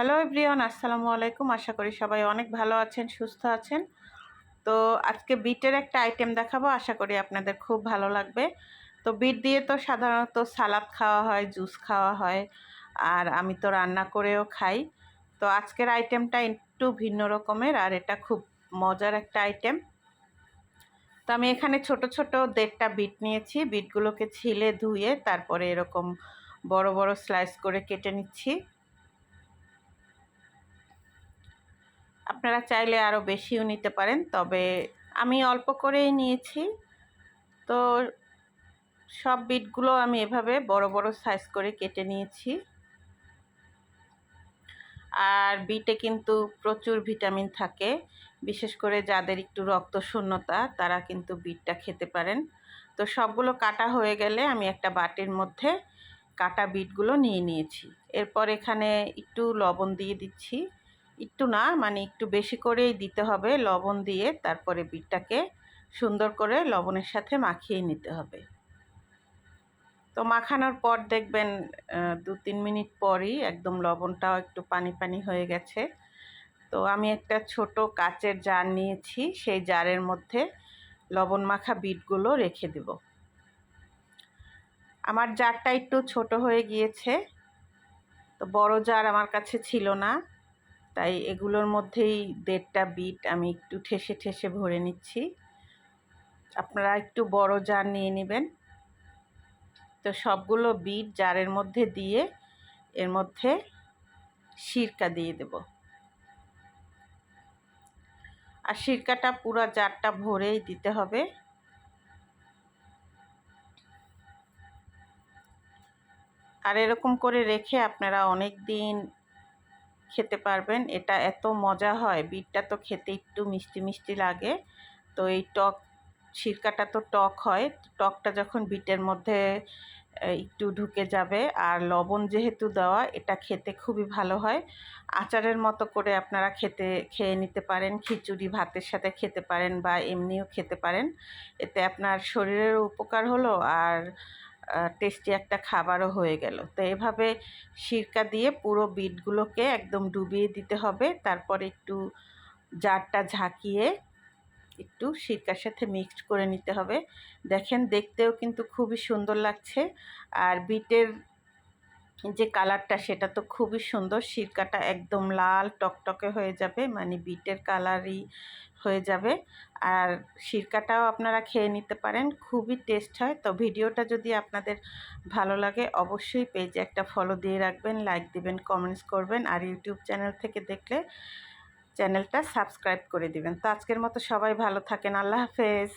Hello everyone আসসালামু আলাইকুম। আশা করি সবাই অনেক ভালো আছেন, সুস্থ আছেন। তো আজকে বিটের একটা আইটেম দেখাবো। আশা করি আপনাদের খুব ভালো লাগবে। তো বিট দিয়ে তো সাধারণত সালাদ খাওয়া হয়, জুস খাওয়া হয়, আর আমি তো রান্না করেও খাই। তো আজকের আইটেমটা একটু ভিন্ন রকমের, আর এটা খুব মজার একটা আইটেম তো আমি এখানে ছোট ছোট দেড়টা বিট নিয়েছি। বিটগুলোকে ছিলে ধুয়ে তারপরে এরকম বড় বড় স্লাইস করে কেটে নিচ্ছি। আপনারা চাইলে আরও বেশিও নিতে পারেন, তবে আমি অল্প করেই নিয়েছি। তো সব বিটগুলো আমি এভাবে বড় বড় সাইজ করে কেটে নিয়েছি। আর বিটে কিন্তু প্রচুর ভিটামিন থাকে, বিশেষ করে যাদের একটু রক্ত শূন্যতা, তারা কিন্তু বিটটা খেতে পারেন। তো সবগুলো কাটা হয়ে গেলে আমি একটা বাটির মধ্যে কাটা বিটগুলো নিয়ে নিয়েছি। এরপর এখানে একটু লবণ দিয়ে দিচ্ছি। একটু না মানে একটু বেশি করেই দিতে হবে লবণ দিয়ে, তারপরে বিটটাকে সুন্দর করে লবণের সাথে মাখিয়ে নিতে হবে। তো মাখানোর পর দেখবেন দু তিন মিনিট পরই একদম লবণটাও একটু পানি পানি হয়ে গেছে। তো আমি একটা ছোট কাচের জার নিয়েছি, সেই জারের মধ্যে লবণ মাখা বিটগুলো রেখে দেব। আমার জারটা একটু ছোট হয়ে গিয়েছে, তো বড় জার আমার কাছে ছিল না। তাই এগুলোর মধ্যেই দেড়টা বিট আমি একটু ঠেসে ঠেসে ভরে নিচ্ছি। আপনারা একটু বড় জার নিয়ে নেবেন। তো সবগুলো বিট জারের মধ্যে দিয়ে এর মধ্যে সিরকা দিয়ে দেব। আর সিরকাটা পুরো জারটা ভরেই দিতে হবে। আর এরকম করে রেখে আপনারা অনেক দিন খেতে পারবেন। এটা এত মজা হয়, বিটটা তো খেতে একটু মিষ্টি মিষ্টি লাগে। তো এই টক, সিরকাটা তো টক হয়। টকটা যখন বিটের মধ্যে একটু ঢুকে যাবে। আর লবণ যেহেতু দেওয়া, এটা খেতে খুবই ভালো হয়। আচারের মতো করে আপনারা খেতে, খেয়ে নিতে পারেন। খিচুড়ি ভাতের সাথে খেতে পারেন বা এমনিও খেতে পারেন। এতে আপনার শরীরেরও উপকার হলো। আর টেস্টি একটা খাবারও হয়ে গেল। তো এভাবে সিরকা দিয়ে পুরো বিটগুলোকে একদম ডুবিয়ে দিতে হবে। তারপর একটু জারটা ঝাঁকিয়ে একটু সিরকার সাথে মিক্সড করে নিতে হবে। দেখেন, দেখতেও কিন্তু খুবই সুন্দর লাগছে। আর বিটের যে কালারটা, সেটা তো খুবই সুন্দর। সিরকাটা একদম লাল টকটকে হয়ে যাবে। মানে বিটের কালারই হয়ে যাবে। আর সিরকাটাও আপনারা খেয়ে নিতে পারেন, খুবই টেস্ট হয়। তো ভিডিওটা যদি আপনাদের ভালো লাগে, অবশ্যই পেজে একটা ফলো দিয়ে রাখবেন লাইক দিবেন কমেন্টস করবেন, আর ইউটিউব চ্যানেল থেকে দেখলে চ্যানেলটা সাবস্ক্রাইব করে দিবেন। তো আজকের মতো সবাই ভালো থাকেন, আল্লাহ হাফেজ।